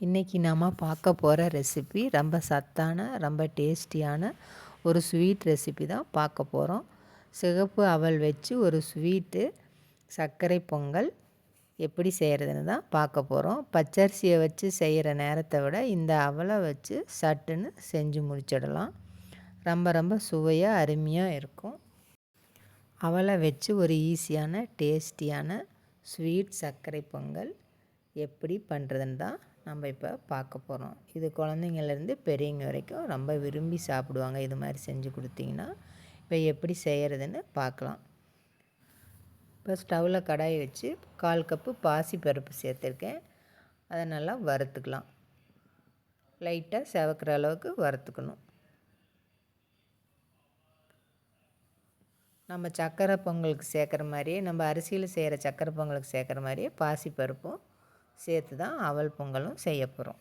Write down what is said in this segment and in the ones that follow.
இன்றைக்கி நாம் பார்க்க போகிற ரெசிபி ரொம்ப சத்தான ரொம்ப டேஸ்டியான ஒரு ஸ்வீட் ரெசிபி தான் பார்க்க போகிறோம் சிகப்பு அவல் வச்சு ஒரு ஸ்வீட்டு சர்க்கரை பொங்கல் எப்படி செய்கிறதுன்னு தான் பார்க்க போகிறோம் பச்சரிசியை வச்சு செய்கிற நேரத்தை விட இந்த அவலை வச்சு சட்டுன்னு செஞ்சு முடிச்சிடலாம். ரொம்ப ரொம்ப சுவையாக அருமையாக இருக்கும். அவலை வச்சு ஒரு ஈஸியான டேஸ்டியான ஸ்வீட் சர்க்கரை பொங்கல் எப்படி பண்ணுறதுன்னு தான் நம்ம இப்போ பார்க்க போகிறோம் இது குழந்தைங்கள்லேருந்து பெரியவங்க வரைக்கும் ரொம்ப விரும்பி சாப்பிடுவாங்க. இது மாதிரி செஞ்சு கொடுத்தீங்கன்னா இப்போ எப்படி செய்கிறதுன்னு பார்க்கலாம் இப்போ ஸ்டவ்வில் கடாயை வச்சு கால் கப்பு பாசி பருப்பு சேர்த்துருக்கேன். அதை நல்லா வறுத்துக்கலாம். லைட்டாக செவக்கிற அளவுக்கு வறுத்துக்கணும். நம்ம சக்கரை பொங்கலுக்கு சேர்க்குற மாதிரியே நம்ம அரிசியில் செய்கிற சக்கரை பொங்கலுக்கு சேர்க்குற மாதிரியே பாசி பருப்பும் சேர்த்து தான் அவல் பொங்கலும் செய்ய போகிறோம்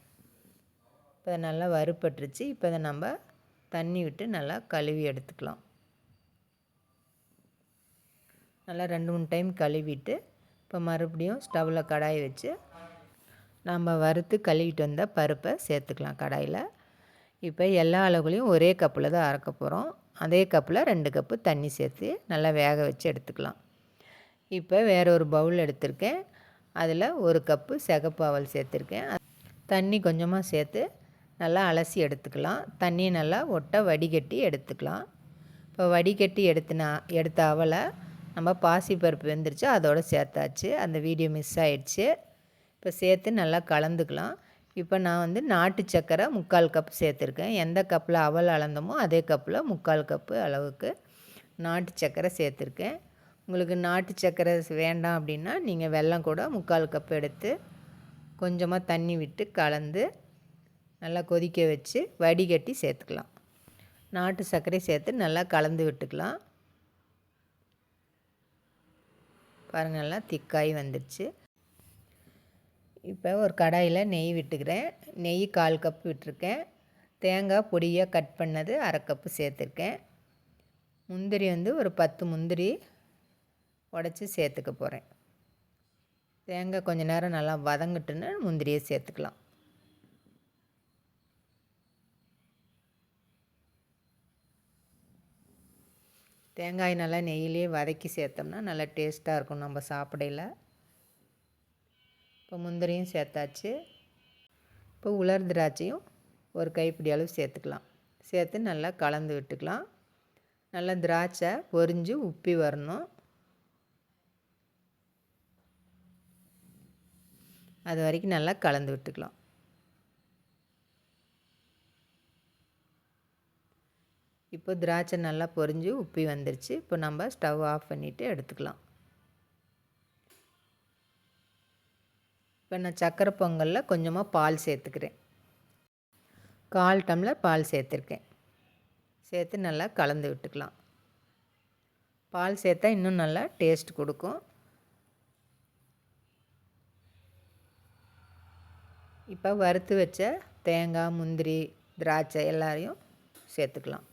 இப்போ நல்லா வறுப்பட்டுருச்சு இப்போ இதை நம்ம தண்ணி விட்டு நல்லா கழுவி எடுத்துக்கலாம். நல்லா ரெண்டு மூணு டைம் கழுவிட்டு இப்போ மறுபடியும் ஸ்டவ்வில் கடாய் வச்சு நம்ம வறுத்து கழுவிட்டு வந்த பருப்பை சேர்த்துக்கலாம் கடாயில். இப்போ எல்லா அளவுகளையும் ஒரே கப்பில் தான் அறக்க போகிறோம் அதே கப்பில் ரெண்டு கப்பு தண்ணி சேர்த்து நல்லா வேக வச்சு எடுத்துக்கலாம். இப்போ வேறு ஒரு பவுல் எடுத்திருக்கேன். அதில் ஒரு கப்பு சிகப்பு அவல் சேர்த்துருக்கேன் தண்ணி கொஞ்சமாக சேர்த்து நல்லா அலசி எடுத்துக்கலாம். தண்ணியை நல்லா ஒட்ட வடிகட்டி எடுத்துக்கலாம். இப்போ வடிகட்டி எடுத்துனா எடுத்த அவலை நம்ம பாசி பருப்பு வெந்துருச்சு அதோடு சேர்த்தாச்சு. அந்த வீடியோ மிஸ் ஆயிடுச்சு. இப்போ சேர்த்து நல்லா கலந்துக்கலாம். இப்போ நான் வந்து நாட்டு சக்கரை முக்கால் கப் சேர்த்துருக்கேன். எந்த கப்பில் அவல் அளந்தமோ அதே கப்பில் முக்கால் கப்பு அளவுக்கு நாட்டு சக்கரை சேர்த்துருக்கேன். உங்களுக்கு நாட்டு சக்கரை வேண்டாம் அப்படின்னா நீங்கள் வெல்லம் கூட முக்கால் கப் எடுத்து கொஞ்சமாக தண்ணி விட்டு கலந்து நல்லா கொதிக்க வச்சு வடிகட்டி சேர்த்துக்கலாம். நாட்டு சர்க்கரை சேர்த்து நல்லா கலந்து விட்டுக்கலாம். பாருங்கள் நல்லா திக்காய் வந்துடுச்சு இப்போ ஒரு கடாயில் நெய் விட்டுக்கிறேன். நெய் கால் கப் விட்டுருக்கேன். தேங்காய் பொடியாக கட் பண்ணது அரை கப்பு சேர்த்துருக்கேன். முந்திரி வந்து ஒரு பத்து முந்திரி உடச்சி சேர்த்துக்க போகிறேன் தேங்காய் கொஞ்சம் நேரம் நல்லா வதங்கிட்டுன்னு முந்திரியை சேர்த்துக்கலாம். தேங்காய் நல்லா நெய்யிலே வதக்கி சேர்த்தோம்னா நல்லா டேஸ்ட்டாக இருக்கும் நம்ம சாப்பிடையில். இப்போ முந்திரியும் சேர்த்தாச்சு. இப்போ உலர் திராட்சையும் ஒரு கைப்பிடி அளவு சேர்த்துக்கலாம். சேர்த்து நல்லா கலந்து விட்டுக்கலாம். நல்லா திராட்சை பொறிஞ்சு உப்பி வரணும். அது வரைக்கும் நல்லா கலந்து விட்டுக்கலாம். இப்போ திராட்சை நல்லா பொரிஞ்சு உப்பி வந்துருச்சு. இப்போ நம்ம ஸ்டவ் ஆஃப் பண்ணிவிட்டு எடுத்துக்கலாம். இப்போ நான் சக்கரை பொங்கலில் கொஞ்சமாக பால் சேர்த்துக்கிறேன். கால் டம்ளர் பால் சேர்த்துருக்கேன். சேர்த்து நல்லா கலந்து விட்டுக்கலாம். பால் சேர்த்தா இன்னும் நல்லா டேஸ்ட் கொடுக்கும். இப்போ வறுத்து வச்ச தேங்காய் முந்திரி திராட்சை எல்லாரையும் சேர்த்துக்கலாம்.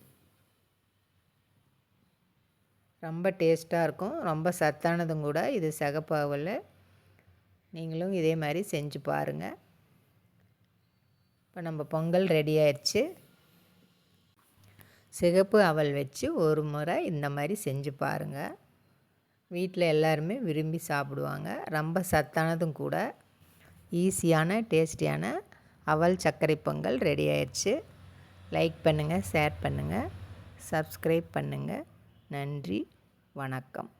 ரொம்ப டேஸ்ட்டாக இருக்கும். ரொம்ப சத்தானதும் கூட. இது சகப்பாவில். நீங்களும் இதே மாதிரி செஞ்சு பாருங்கள் இப்போ நம்ம பொங்கல் ரெடி ஆயிடுச்சு. சிகப்பு அவல் வச்சு ஒரு முறை இந்த மாதிரி செஞ்சு பாருங்கள் வீட்டில் எல்லாருமே விரும்பி சாப்பிடுவாங்க. ரொம்ப சத்தானதும் கூட. ஈஸியான டேஸ்டியான அவல் சர்க்கரை பொங்கல் ரெடி ஆயிடுச்சு. லைக் பண்ணுங்கள் ஷேர் பண்ணுங்கள் சப்ஸ்கிரைப் பண்ணுங்கள் நன்றி வணக்கம்.